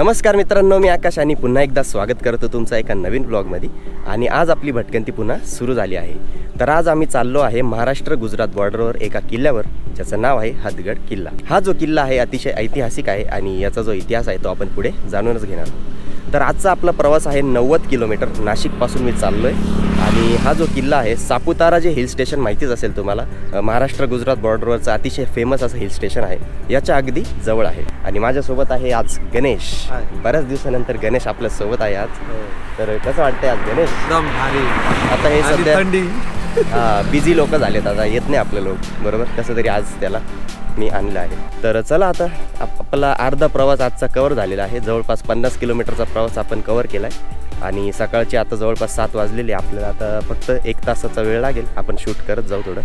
नमस्कार मित्रांनो मी आकाश आणि पुन्हा एकदा स्वागत करतो तुमचा एका नवीन ब्लॉगमध्ये आणि आज आपली भटकंती पुन्हा सुरू झाली आहे. तर आज आम्ही चाललो आहे महाराष्ट्र गुजरात बॉर्डरवर एका किल्ल्यावर ज्याचं नाव आहे हदगड किल्ला. हा जो किल्ला आहे अतिशय ऐतिहासिक आहे आणि याचा जो इतिहास आहे तो आपण पुढे जाणूनच घेणार आहोत. तर आजचा आपला प्रवास आहे नव्वद किलोमीटर नाशिकपासून मी चाललो आहे आणि हा जो किल्ला आहे सापुतारा जे हिल स्टेशन माहितीच असेल तुम्हाला महाराष्ट्र गुजरात बॉर्डरवरचं अतिशय फेमस असं हिल स्टेशन आहे. याच्या अगदी जवळ आहे. आणि माझ्यासोबत आहे आज गणेश. बऱ्याच दिवसानंतर गणेश आपल्यासोबत आहे आज. तर कसं वाटतंय आज गणेश? एकदम भारी. आता हे सध्या हा बिझी लोक झालेत आता येत नाही आपले लोक. बरोबर? कसं तरी आज त्याला. मी आणलं आहे. तर चला आता आपला अर्धा प्रवास आजचा कवर झालेला आहे. जवळपास पन्नास किलोमीटरचा प्रवास आपण कवर केला आहे आणि सकाळची आता जवळपास सात वाजलेली आहे. आपल्याला आता फक्त एक तासाचा वेळ लागेल. आपण शूट करत जाऊ थोडं.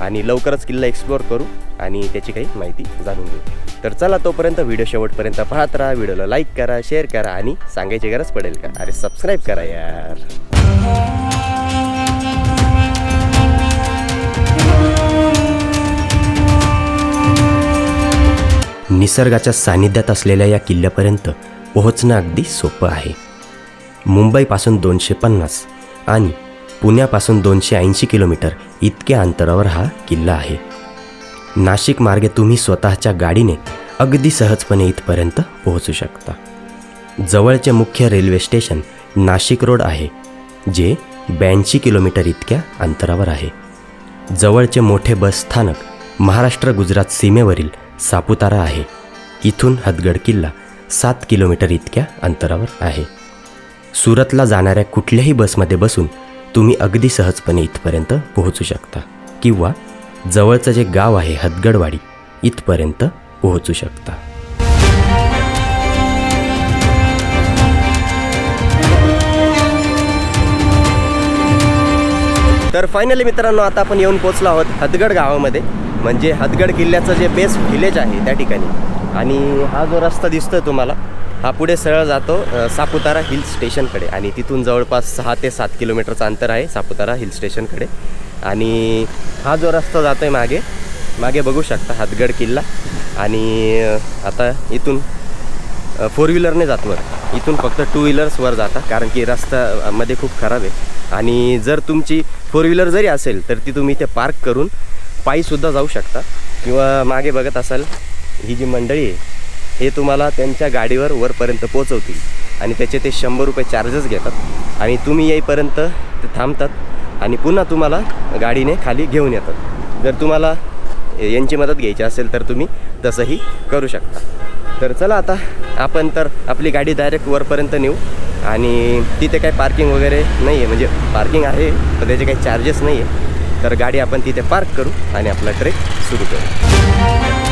आणि लवकरच किल्ला एक्सप्लोअर करू आणि त्याची काही माहिती जाणून घेऊ. तर चला तोपर्यंत व्हिडिओ शेवटपर्यंत पाहत राहा. व्हिडिओला लाईक करा शेअर करा आणि सांगायची गरज पडेल का? अरे सबस्क्राईब करा यार. निसर्गाच्या सानिध्यात असलेल्या या किल्ल्यापर्यंत पोहोचणं अगदी सोपं आहे. मुंबईपासून दोनशे पन्नास आणि पुण्यापासून दोनशे ऐंशी किलोमीटर इतक्या अंतरावर हा किल्ला आहे. नाशिक मार्गे तुम्ही स्वतःच्या गाडीने अगदी सहजपणे इथपर्यंत पोहोचू शकता. जवळचे मुख्य रेल्वे स्टेशन नाशिक रोड आहे जे ब्याऐंशी किलोमीटर इतक्या अंतरावर आहे. जवळचे मोठे बस स्थानक महाराष्ट्र गुजरात सीमेवरील सापुतारा आहे. इथून हदगड किल्ला सात किलोमीटर इतक्या अंतरावर आहे. सुरतला जाणाऱ्या कुठल्याही बसमध्ये बसून तुम्ही अगदी सहजपणे इथपर्यंत पोहोचू शकता किंवा जवळचं जे गाव आहे हदगडवाडी इथपर्यंत पोहोचू शकता. तर फायनली मित्रांनो आता आपण येऊन पोचलो आहोत हदगड गावामध्ये. म्हणजे हदगड किल्ल्याचं जे बेस्ट व्हिलेज आहे त्या ठिकाणी. आणि हा जो रस्ता दिसतोय तुम्हाला हा पुढे सरळ जातो सापुतारा हिल स्टेशनकडे. आणि तिथून जवळपास सहा ते सात किलोमीटरचं अंतर आहे सापुतारा हिल स्टेशनकडे. आणि हा जो रस्ता जातोय मागे मागे बघू शकता हातगड किल्ला. आणि आता इथून फोर व्हीलरने जात वर इथून फक्त टू व्हीलर्सवर जाता कारण की रस्ता मध्ये खूप खराब आहे. आणि जर तुमची फोर व्हीलर जरी असेल तर ती तुम्ही इथे पार्क करून पायीसुद्धा जाऊ शकता. किंवा मागे बघत असाल ही जी मंडळी आहे हे तुम्हाला त्यांच्या गाडीवर वरपर्यंत पोचवतील आणि त्याचे ते शंभर रुपये चार्जेस घेतात. आणि तुम्ही येईपर्यंत ते थांबतात आणि पुन्हा तुम्हाला गाडीने खाली घेऊन येतात. जर तुम्हाला यांची मदत घ्यायची असेल तर तुम्ही तसंही करू शकता. तर चला आता आपण तर आपली गाडी डायरेक्ट वरपर्यंत नेऊ. आणि तिथे काही पार्किंग वगैरे नाही आहे म्हणजे पार्किंग आहे पण त्याचे काही चार्जेस नाही आहे तर गाडी आपण तिथे पार्क करू आणि आपला ट्रेक सुरू करू.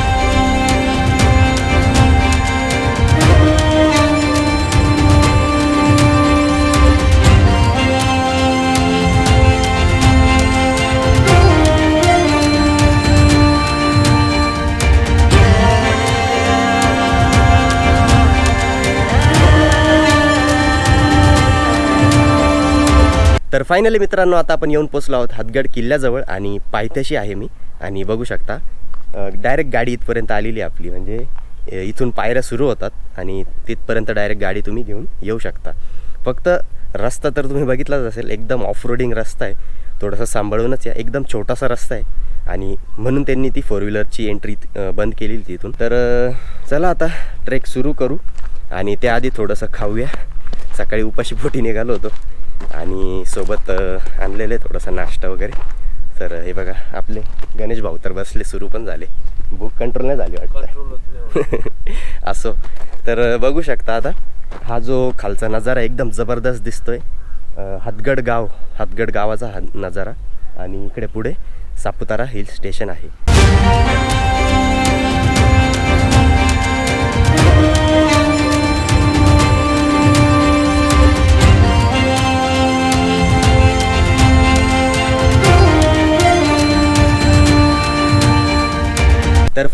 तर फायनली मित्रांनो आता आपण येऊन पोचलो आहोत हातगड किल्ल्याजवळ आणि पायथ्याशी आहे मी. आणि बघू शकता डायरेक्ट गाडी इथपर्यंत आलेली आहे आपली. म्हणजे इथून पायऱ्या सुरू होतात आणि तिथपर्यंत डायरेक्ट गाडी तुम्ही घेऊन येऊ शकता. फक्त रस्ता तर तुम्ही बघितलाच असेल एकदम ऑफ रोडिंग रस्ता आहे. थोडासा सांभाळूनच या. एकदम छोटासा रस्ता आहे. आणि म्हणून त्यांनी ती फोर व्हीलरची एंट्री बंद केलेली तिथून. तर चला आता ट्रेक सुरू करू. आणि त्याआधी थोडंसं खाऊया. सकाळी उपाशी पोटी निघालो होतो. आणि सोबत आणलेले थोडासा नाश्ता वगैरे. तर हे बघा आपले गणेश भाऊ तर बसले सुरू पण झाले. भूक कंट्रोल नाही झाली वाटतं. असो. तर बघू शकता आता हा जो खालचा नजारा एकदम जबरदस्त दिसतोय. अ, हदगड गाव हदगड गावाचा हा नजारा. आणि इकडे पुढे सापुतारा हिल स्टेशन आहे.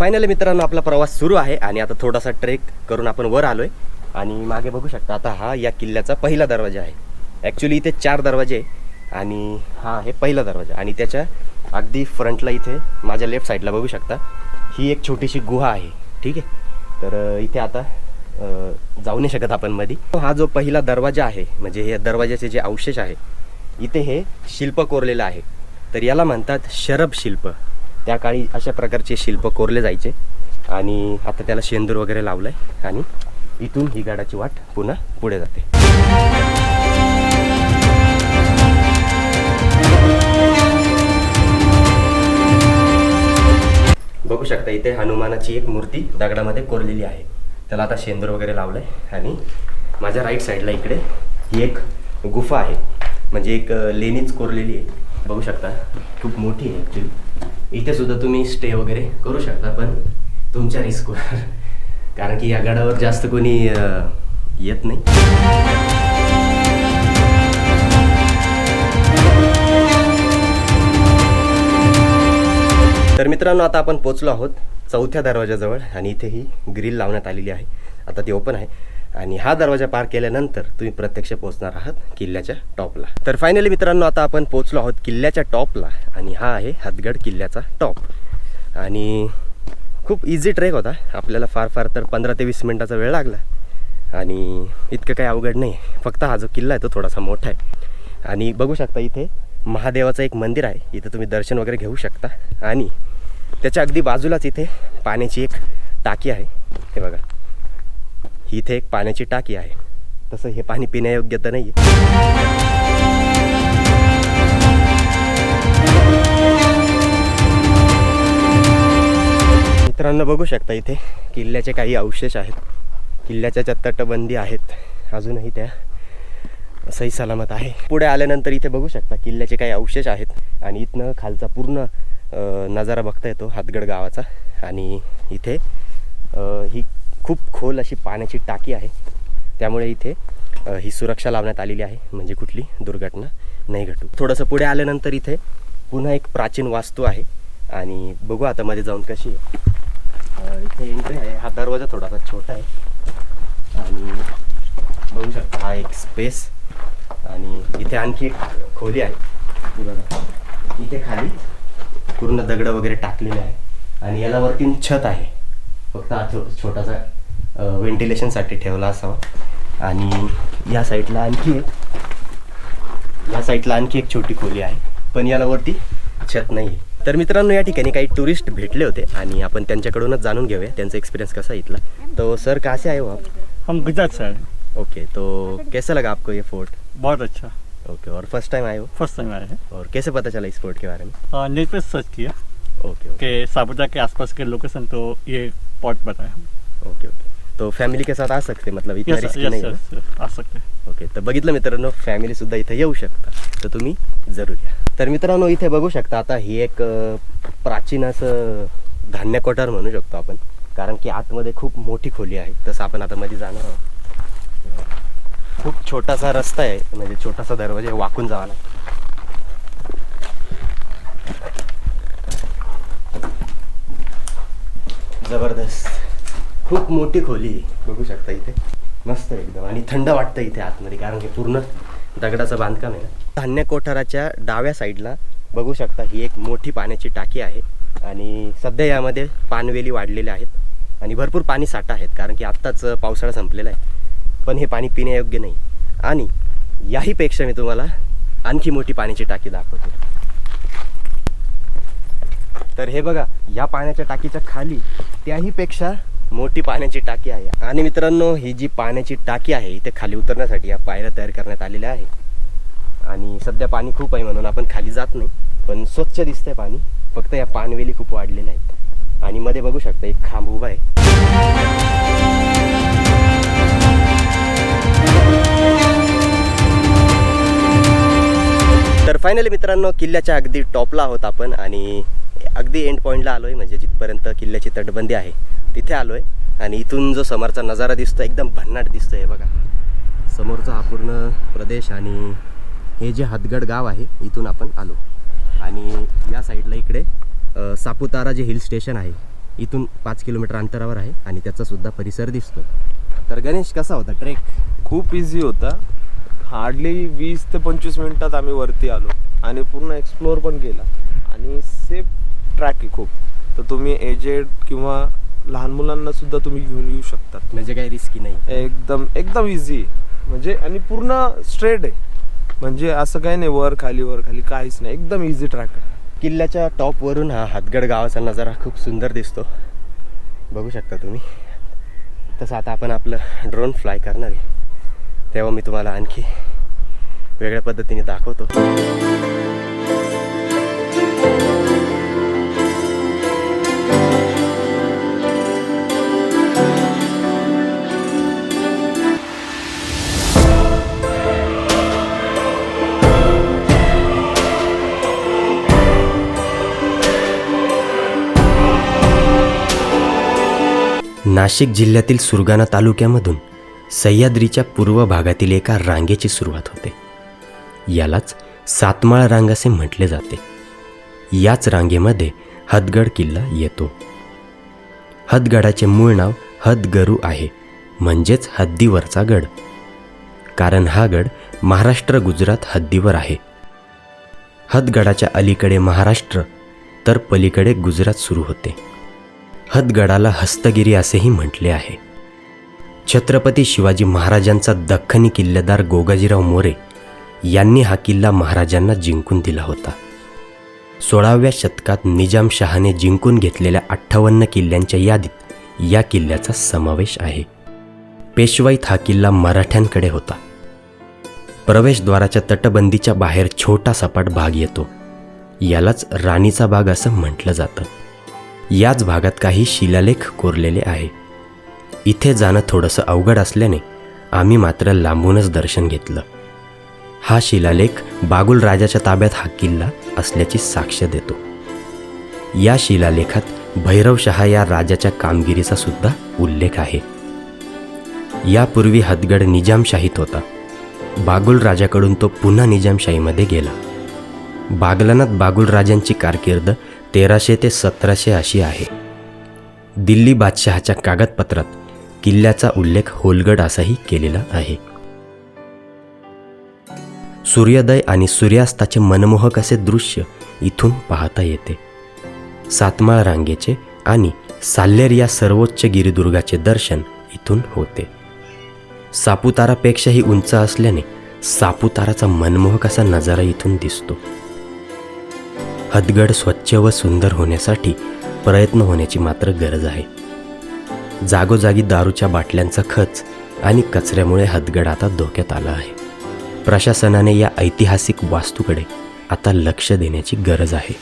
फायनली मित्रांनो आपला प्रवास सुरू आहे आणि आता थोडासा ट्रेक करून आपण वर आलोय. आणि मागे बघू शकता आता हा या किल्ल्याचा पहिला दरवाजा आहे. ॲक्च्युली इथे चार दरवाजे आहे आणि हा हे पहिला दरवाजा. आणि त्याच्या अगदी फ्रंटला इथे माझ्या लेफ्ट साईडला बघू शकता ही एक छोटीशी गुहा आहे. ठीक आहे? तर इथे आता जाऊ नाही शकत आपण मध्ये हा जो पहिला दरवाजा आहे म्हणजे हे दरवाजाचे जे अवशेष आहे इथे हे शिल्प कोरलेलं आहे. तर याला म्हणतात शरभ शिल्प. त्या काळी अशा प्रकारचे शिल्प कोरले जायचे. आणि आता त्याला शेंदूर वगैरे लावलं आहे आणि इथून ही गडाची वाट पुन्हा पुढे जाते. बघू शकता इथे हनुमानाची एक मूर्ती दगडामध्ये कोरलेली आहे. त्याला आता शेंदूर वगैरे लावलं आहे आणि माझ्या राईट साईडला इकडे ही एक गुफा आहे. म्हणजे एक लेणीच कोरलेली आहे. बघू शकता. खूप मोठी आहे ॲक्च्युली इथे सुद्धा तुम्ही स्टे वगैरे करू शकता पण तुमच्या रिस्कवर कारण की या गडावर जास्त कोणी येत नाही. तर मित्रांनो आता आपण पोचलो आहोत चौथ्या दरवाजाजवळ आणि इथे ही ग्रिल लावण्यात आलेली आहे. आता ती ओपन आहे. आणि हा दरवाजा पार केल्यानंतर तुम्ही प्रत्यक्ष पोहोचणार आहात किल्ल्याच्या टॉपला. तर फायनली मित्रांनो आता आपण पोचलो आहोत किल्ल्याच्या टॉपला आणि हा आहे हदगड किल्ल्याचा टॉप. आणि खूप इझी ट्रेक होता. आपल्याला फार फार तर पंधरा ते वीस मिनटाचा वेळ लागला. आणि इतकं काही अवघड नाही. फक्त हा जो किल्ला आहे तो थोडासा मोठा आहे. आणि बघू शकता इथे महादेवाचं एक मंदिर आहे. इथं तुम्ही दर्शन वगैरे घेऊ शकता. आणि त्याच्या अगदी बाजूलाच इथे पाण्याची एक टाकी आहे. हे बघा. ही इथे एक पाण्याची टाकी आहे. तसं हे पाणी पिण्यायोग्य तर नाही आहे मित्रांनो बघू शकता इथे किल्ल्याचे काही अवशेष आहेत. किल्ल्याच्या ज्या तटबंदी आहेत अजूनही त्या सही सलामत आहे. पुढे आल्यानंतर इथे बघू शकता किल्ल्याचे काही अवशेष आहेत आणि इथनं खालचा पूर्ण नजारा बघता येतो हातगड गावाचा. आणि इथे ही खूप खोल अशी पाण्याची टाकी आहे. त्यामुळे इथे ही सुरक्षा लावण्यात आलेली आहे. म्हणजे कुठली? दुर्घटना नाही घटू. थोडंसं पुढे आल्यानंतर इथे पुन्हा एक प्राचीन वास्तू आहे. आणि बघू आता मध्ये जाऊन कशी आहे. इथे एंट्री आहे. हा दरवाजा थोडासा छोटा आहे. आणि बघू शकता हा एक स्पेस आणि इथे आणखी एक खोली आहे. बघा. इथे खाली पूर्ण दगडं वगैरे टाकलेले आहे. आणि याला वरती छत आहे. फक्त हा छोटासा व्हेंटिलेशनसाठी ठेवला असावा. आणि या साईडला आणखी एक या साईडला आणखी एक छोटी खोली आहे. पण याला वरती छत नाही आहे तर मित्रांनो या ठिकाणी काही टुरिस्ट भेटले होते आणि आपण त्यांच्याकडूनच जाणून घेऊया त्यांचा एक्सपिरियंस कसा आहे इथला. तो सर कसे आए हो आप हम गुजरात से आए हैं। ओके तो कैसा लगा आपको ये फोर्ट बहुत अच्छा। ओके और फर्स्ट टाइम आए हो? फर्स्ट टाइम आए हैं। और कैसे पता चला इस फोर्ट के बारे में? नेट पे सर्च किया। ओके ओके कि सापुतारा के आसपास के लोकेशन तो ये पॉट बताया ओके ओके तो फॅमिली के साथ आ सकते मतलब इतना यस रिस्की यस नाही आहे ना? यस आ सकते. ओके तर बघितलं मित्रांनो फॅमिली सुद्धा इथे येऊ शकता. तर तुम्ही जरूर या. तर मित्रांनो इथे बघू शकता आता ही एक प्राचीन असं धान्य कोठार म्हणू शकतो आपण. कारण की आतमध्ये खूप मोठी खोली आहे. तसं आपण आता मध्ये जाणार आहोत. खूप छोटासा रस्ता आहे. म्हणजे छोटासा दरवाजा वाकून जावा लागतो जबरदस्त. खूप मोठी खोली आहे. बघू शकता इथे. मस्त एकदम. आणि थंड वाटतं इथे आतमध्ये कारण की पूर्ण दगडाचं बांधकाम आहे ना. धान्य कोठाराच्या डाव्या साईडला बघू शकता ही एक मोठी पाण्याची टाकी आहे. आणि सध्या यामध्ये पानवेली वाढलेल्या आहेत. आणि भरपूर पाणी साठा आहेत कारण की आत्ताच पावसाळा संपलेला आहे. पण हे पाणी पिण्यायोग्य नाही. आणि याहीपेक्षा मी तुम्हाला आणखी मोठी पाण्याची टाकी दाखवतो. तर हे बघा या पाण्याच्या टाकीच्या खाली त्याहीपेक्षा मोठी पाण्याची टाकी आहे. आणि मित्रांनो ही जी पाण्याची टाकी आहे इथे खाली उतरण्यासाठी या पायऱ्या तयार करण्यात आलेल्या आहे आणि सध्या पाणी खूप आहे म्हणून आपण खाली जात नाही. पण स्वच्छ दिसतंय पाणी. फक्त या पानवेली खूप वाढलेल्या आहेत. आणि मध्ये बघू शकता एक खांब उभा आहे. फायनली मित्रांनो किल्ल्याच्या अगदी टॉपला आहोत आपण आणि अगदी एंड पॉईंटला आलोय म्हणजे जिथपर्यंत किल्ल्याची तटबंदी आहे तिथे आलोय. आणि इथून जो समोरचा नजारा दिसतो एकदम भन्नाट दिसतोय आहे बघा. समोरचा हा पूर्ण प्रदेश आणि हे जे हदगड गाव आहे इथून आपण आलो. आणि या साईडला इकडे सापुतारा जे हिल स्टेशन आहे इथून पाच किलोमीटर अंतरावर आहे आणि त्याचासुद्धा परिसर दिसतो तर गणेश कसा होता ट्रेक खूप इझी होता. हार्डली वीस ते पंचवीस मिनिटात आम्ही वरती आलो आणि पूर्ण एक्सप्लोअर पण केला. आणि सेफ ट्रॅक आहे खूप. तर तुम्ही एजेड किंवा लहान मुलांना सुद्धा तुम्ही घेऊन येऊ शकतात म्हणजे काही रिस्की नाही. एकदम एकदम इझी म्हणजे आणि पूर्ण स्ट्रेट आहे. म्हणजे असं काही नाही वर खाली वर खाली काहीच नाही. एकदम इझी ट्रॅक आहे. किल्ल्याच्या टॉपवरून हा हातगड गावाचा नजारा खूप सुंदर दिसतो. बघू शकता तुम्ही. तसं आता आपण आपलं ड्रोन फ्लाय करणार आहे. तेव्हा मी तुम्हाला आणखी वेगळ्या पद्धतीने दाखवतो. नाशिक जिल्ह्यातील सुरगाणा तालुक्यामधून सह्याद्रीच्या पूर्व भागातील एका रांगेची सुरुवात होते. यालाच सातमाळ रांग असे म्हटले जाते. याच रांगेमध्ये हदगड किल्ला येतो. हदगडाचे मूळ नाव हदगरू आहे म्हणजेच हद्दीवरचा गड. कारण हा गड महाराष्ट्र गुजरात हद्दीवर आहे. हदगडाच्या अलीकडे महाराष्ट्र तर पलीकडे गुजरात सुरू होते. हदगडाला हस्तगिरी असेही म्हटले आहे. छत्रपती शिवाजी महाराजांचा दख्खनी किल्लेदार गोगाजीराव मोरे यांनी हा किल्ला महाराजांना जिंकून दिला होता. सोळाव्या शतकात निजामशहाने जिंकून घेतलेल्या अठ्ठावन्न किल्ल्यांच्या यादीत या किल्ल्याचा समावेश आहे. पेशवाईत हा किल्ला मराठ्यांकडे होता. प्रवेशद्वाराच्या तटबंदीच्या बाहेर छोटा सपाट भाग येतो. यालाच राणीचा भाग असं म्हटलं जातं. याच भागात काही शिलालेख कोरलेले आहे. इथे जाणं थोडंसं अवघड असल्याने आम्ही मात्र लांबूनच दर्शन घेतलं. हा शिलालेख बागुल राजाच्या ताब्यात हा किल्ला असल्याची साक्ष देतो. या शिलालेखात भैरवशहा या राजाच्या कामगिरीचा सुद्धा उल्लेख आहे. यापूर्वी हदगड निजामशाहीत होता. बागुल राजाकडून तो पुन्हा निजामशाहीमध्ये गेला. बागलानात बागुल राजांची कारकीर्द तेराशे ते सतराशे अशी आहे. दिल्ली बादशहाच्या कागदपत्रात किल्ल्याचा उल्लेख होलगड असाही केलेला आहे. सूर्योदय आणि सूर्यास्ताचे मनमोहक असे दृश्य इथून पाहता येते. सातमाळ रांगेचे आणि साल्लेर या सर्वोच्च गिरिदुर्गाचे दर्शन इथून होते. सापुतारापेक्षाही उंच असल्याने सापुताराचा मनमोहक असा नजारा इथून दिसतो. हदगड स्वच्छ व सुंदर होण्यासाठी प्रयत्न होण्याची मात्र गरज आहे. जागोजागी दारूच्या बाटल्यांचा खच आणि कचऱ्यामुळे हदगड आता धोक्यात आला आहे. प्रशासनाने या ऐतिहासिक वास्तूकडे आता लक्ष देण्याची गरज आहे.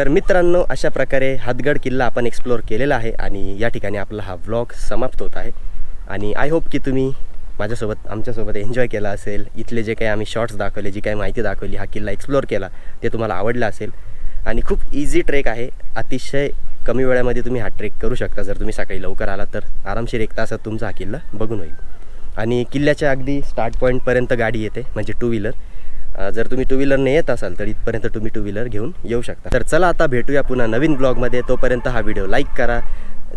तर मित्रांनो अशा प्रकारे हातगड किल्ला आपण एक्सप्लोअर केलेला आहे आणि या ठिकाणी आपला हा व्लॉग समाप्त होत आहे. आणि आय होप की तुम्ही माझ्यासोबत आमच्यासोबत एन्जॉय केला असेल. इथले जे काही आम्ही शॉर्ट्स दाखवले जी काही माहिती दाखवली हा किल्ला एक्सप्लोअर केला ते तुम्हाला आवडलं असेल. आणि खूप इझी ट्रेक आहे. अतिशय कमी वेळामध्ये तुम्ही हा ट्रेक करू शकता. जर तुम्ही सकाळी लवकर आला तर आरामशीर एक तासात तुमचा हा किल्ला बघून होईल. आणि किल्ल्याच्या अगदी स्टार्ट पॉईंटपर्यंत गाडी येते म्हणजे टू व्हीलर जर तुम्ही टू व्हीलरने येत असाल तर इथपर्यंत तुम्ही टू व्हीलर घेऊन येऊ शकता. तर चला आता भेटूया पुन्हा नवीन ब्लॉगमध्ये तोपर्यंत हा व्हिडिओ लाईक करा.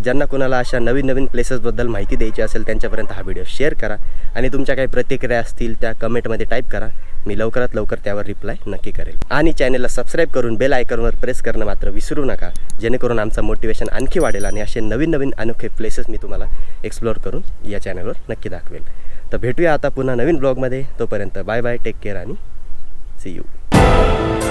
ज्यांना कोणाला अशा नवीन नवीन प्लेसेसबद्दल माहिती द्यायची असेल त्यांच्यापर्यंत हा व्हिडिओ शेअर करा. आणि तुमच्या काही प्रतिक्रिया असतील त्या कमेंटमध्ये टाईप करा. मी लवकरात लवकर त्यावर रिप्लाय नक्की करेल. आणि चॅनलला सबस्क्राईब करून बेल आयकॉनवर प्रेस करणं मात्र विसरू नका. जेणेकरून आमचं मोटिवेशन आणखी वाढेल आणि असे नवीन नवीन अनोखे प्लेसेस मी तुम्हाला एक्सप्लोअर करून या चॅनलवर नक्की दाखवेल. तर भेटूया आता पुन्हा नवीन ब्लॉगमध्ये तोपर्यंत बाय बाय टेक केअर आणि See you.